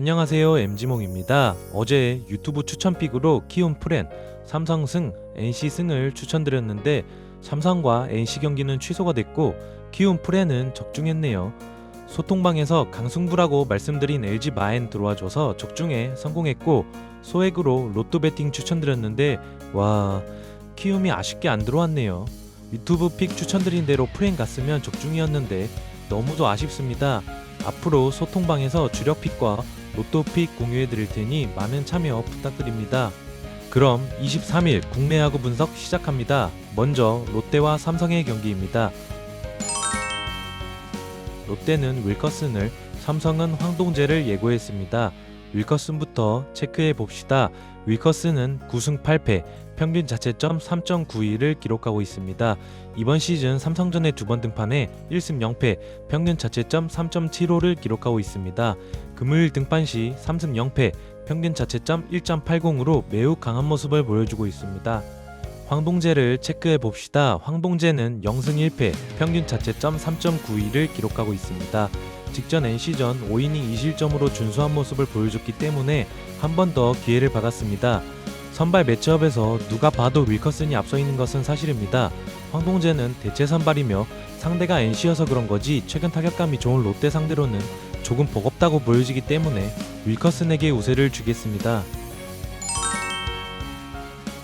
안녕하세요 MG몽입니다. 어제 유튜브 추천픽으로 키움 프렌, 삼성 승, NC승을 추천드렸는데 삼성과 NC 경기는 취소가 됐고 키움 프렌은 적중했네요. 소통방에서 강승부라고 말씀드린 LG 마엔 들어와줘서 적중에 성공했고 소액으로 로또 베팅 추천드렸는데 와 키움이 아쉽게 안 들어왔네요. 유튜브 픽 추천드린 대로 프렌 갔으면 적중이었는데 너무도 아쉽습니다. 앞으로 소통방에서 주력 픽과 로또 픽 공유해 드릴 테니 많은 참여 부탁드립니다. 그럼 23일 국내 야구 분석 시작합니다. 먼저 롯데와 삼성의 경기입니다. 롯데는 윌커슨을, 삼성은 황동재를 예고했습니다. 윌커슨부터 체크해 봅시다. 윌커슨은 9승 8패, 평균 자체점 3.92를 기록하고 있습니다. 이번 시즌 삼성전에 두번 등판해 1승 0패, 평균 자체점 3.75를 기록하고 있습니다. 금요일 등판 시 3승 0패, 평균 자체점 1.80으로 매우 강한 모습을 보여주고 있습니다. 황봉재를 체크해 봅시다. 황봉재는 0승 1패, 평균 자체점 3.92를 기록하고 있습니다. 직전 NC전 5이닝 2실점으로 준수한 모습을 보여줬기 때문에 한 번 더 기회를 받았습니다. 선발 매치업에서 누가 봐도 윌커슨이 앞서 있는 것은 사실입니다. 황봉재는 대체 선발이며 상대가 NC여서 그런 거지 최근 타격감이 좋은 롯데 상대로는 조금 버겁다고 보여지기 때문에 윌커슨에게 우세를 주겠습니다.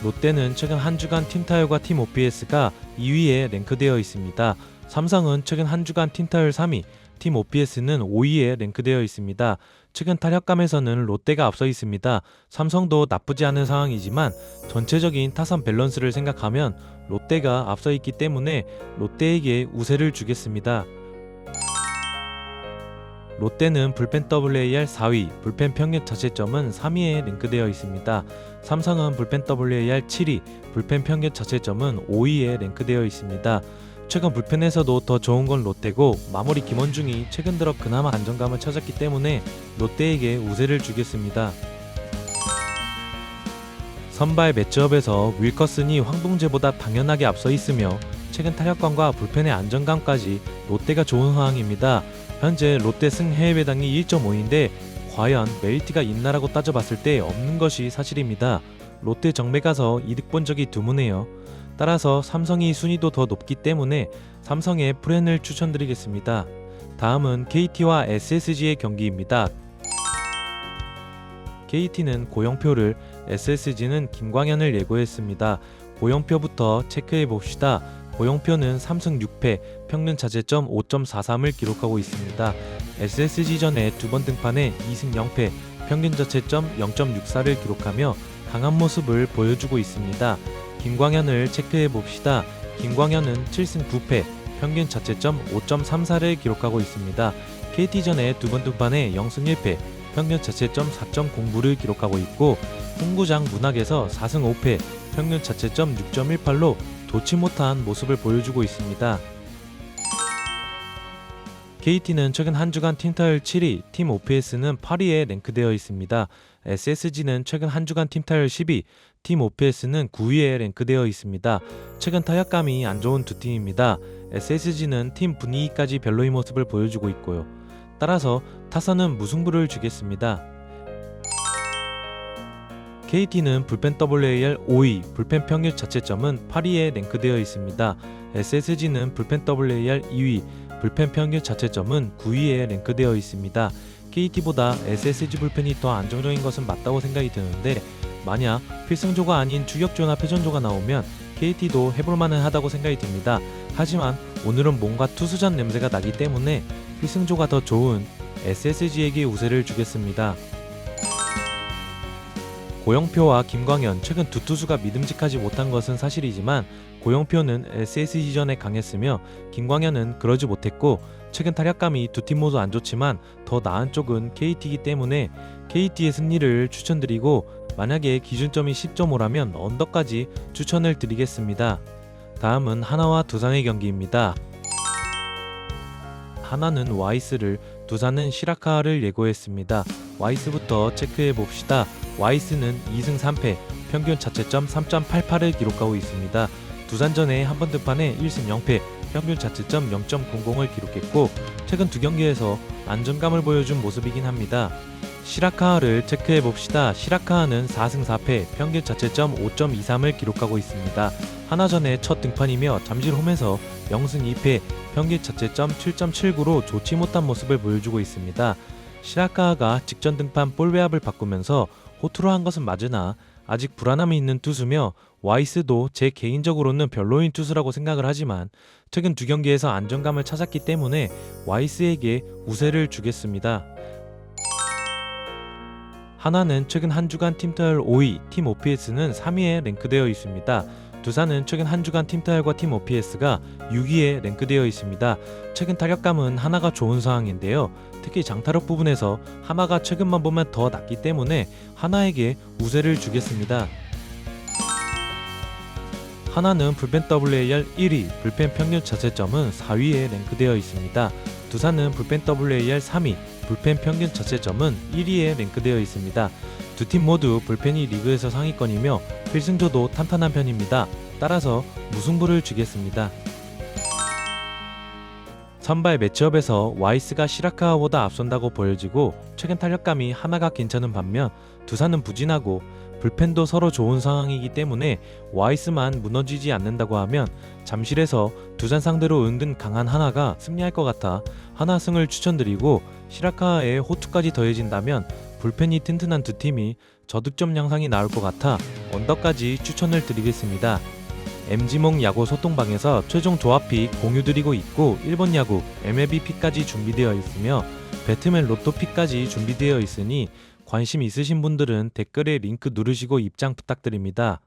롯데는 최근 한 주간 팀 타율과 팀 OPS가 2위에 랭크되어 있습니다. 삼성은 최근 한 주간 팀 타율 3위, 팀 OPS는 5위에 랭크되어 있습니다. 최근 타격감에서는 롯데가 앞서 있습니다. 삼성도 나쁘지 않은 상황이지만 전체적인 타선 밸런스를 생각하면 롯데가 앞서 있기 때문에 롯데에게 우세를 주겠습니다. 롯데는 불펜 WAR 4위, 불펜 평균 자체점은 3위에 랭크되어 있습니다. 삼성은 불펜 WAR 7위, 불펜 평균 자체점은 5위에 랭크되어 있습니다. 최근 불펜에서도 더 좋은 건 롯데고 마무리 김원중이 최근 들어 그나마 안정감을 찾았기 때문에 롯데에게 우세를 주겠습니다. 선발 매치업에서 윌커슨이 황동재보다 당연하게 앞서 있으며 최근 타격감과 불펜의 안정감까지 롯데가 좋은 상황입니다. 현재 롯데 승 해외 배당이 1.5인데 과연 메리트가 있나라고 따져봤을 때 없는 것이 사실입니다. 롯데 정매 가서 이득 본 적이 드무네요. 따라서 삼성이 순위도 더 높기 때문에 삼성의 프렌을 추천드리겠습니다. 다음은 KT와 SSG의 경기입니다. KT는 고영표를, SSG는 김광현을 예고했습니다. 고영표부터 체크해 봅시다. 고영표는 3승 6패, 평균 자체점 5.43을 기록하고 있습니다. SSG전에 두 번 등판해 2승 0패, 평균 자체점 0.64를 기록하며 강한 모습을 보여주고 있습니다. 김광현을 체크해 봅시다. 김광현은 7승 9패, 평균 자체점 5.34를 기록하고 있습니다. KT전에 두번 등판해 0승 1패, 평균 자체점 4.09를 기록하고 있고 홍구장 문학에서 4승 5패, 평균 자체점 6.18로 좋지 못한 모습을 보여주고 있습니다. KT는 최근 한 주간 팀 타율 7위, 팀 OPS는 8위에 랭크되어 있습니다. SSG는 최근 한 주간 팀 타율 10위, 팀 OPS는 9위에 랭크되어 있습니다. 최근 타격감이 안 좋은 두 팀입니다. SSG는 팀 분위기까지 별로인 모습을 보여주고 있고요. 따라서 타선은 무승부를 주겠습니다. KT는 불펜 WAR 5위, 불펜 평균 자체점은 8위에 랭크되어 있습니다. SSG는 불펜 WAR 2위, 불펜 평균 자체점은 9위에 랭크되어 있습니다. KT보다 SSG 불펜이 더 안정적인 것은 맞다고 생각이 드는데 만약 필승조가 아닌 추격조나 패전조가 나오면 KT도 해볼만은 하다고 생각이 듭니다. 하지만 오늘은 뭔가 투수전 냄새가 나기 때문에 필승조가 더 좋은 SSG에게 우세를 주겠습니다. 고영표와 김광현 최근 두 투수가 믿음직하지 못한 것은 사실이지만 고영표는 SSG전에 강했으며 김광현은 그러지 못했고 최근 타격감이 두 팀 모두 안 좋지만 더 나은 쪽은 KT이기 때문에 KT의 승리를 추천드리고 만약에 기준점이 10.5라면 언더까지 추천을 드리겠습니다. 다음은 하나와 두산의 경기입니다. 하나는 와이스를, 두산은 시라카를 예고했습니다. 와이스부터 체크해 봅시다. 와이스는 2승 3패, 평균 자체점 3.88을 기록하고 있습니다. 두산전에 한 번 등판해 1승 0패, 평균 자체점 0.00을 기록했고 최근 두 경기에서 안정감을 보여준 모습이긴 합니다. 시라카와를 체크해 봅시다. 시라카와는 4승 4패, 평균 자체점 5.23을 기록하고 있습니다. 하나전의 첫 등판이며 잠실 홈에서 0승 2패, 평균 자체점 7.79로 좋지 못한 모습을 보여주고 있습니다. 시라카와가 직전 등판 볼웨압을 바꾸면서 호투로 한 것은 맞으나 아직 불안함이 있는 투수며 와이스도 제 개인적으로는 별로인 투수라고 생각을 하지만 최근 두 경기에서 안정감을 찾았기 때문에 와이스에게 우세를 주겠습니다. 하나는 최근 한 주간 팀 타율 5위, 팀 OPS는 3위에 랭크되어 있습니다. 두산은 최근 한 주간 팀타율과 팀 OPS가 6위에 랭크되어 있습니다. 최근 타격감은 하나가 좋은 상황인데요. 특히 장타력 부분에서 하나가 최근만 보면 더 낫기 때문에 하나에게 우세를 주겠습니다. 하나는 불펜 WAR 1위, 불펜 평균 자체점은 4위에 랭크되어 있습니다. 두산은 불펜 WAR 3위, 불펜 평균 자체점은 1위에 랭크되어 있습니다. 두 팀 모두 불펜이 리그에서 상위권이며 필승조도 탄탄한 편입니다. 따라서 무승부를 주겠습니다. 선발 매치업에서 와이스가 시라카와보다 앞선다고 보여지고 최근 탄력감이 하나가 괜찮은 반면 두산은 부진하고 불펜도 서로 좋은 상황이기 때문에 와이스만 무너지지 않는다고 하면 잠실에서 두산 상대로 은근 강한 하나가 승리할 것 같아 하나 승을 추천드리고 시라카의 호투까지 더해진다면 불펜이 튼튼한 두 팀이 저득점 양상이 나올 것 같아 언더까지 추천을 드리겠습니다. MG몽 야구 소통방에서 최종 조합픽 공유드리고 있고 일본 야구 MLB픽까지 준비되어 있으며 배트맨 로또픽까지 준비되어 있으니 관심 있으신 분들은 댓글에 링크 누르시고 입장 부탁드립니다.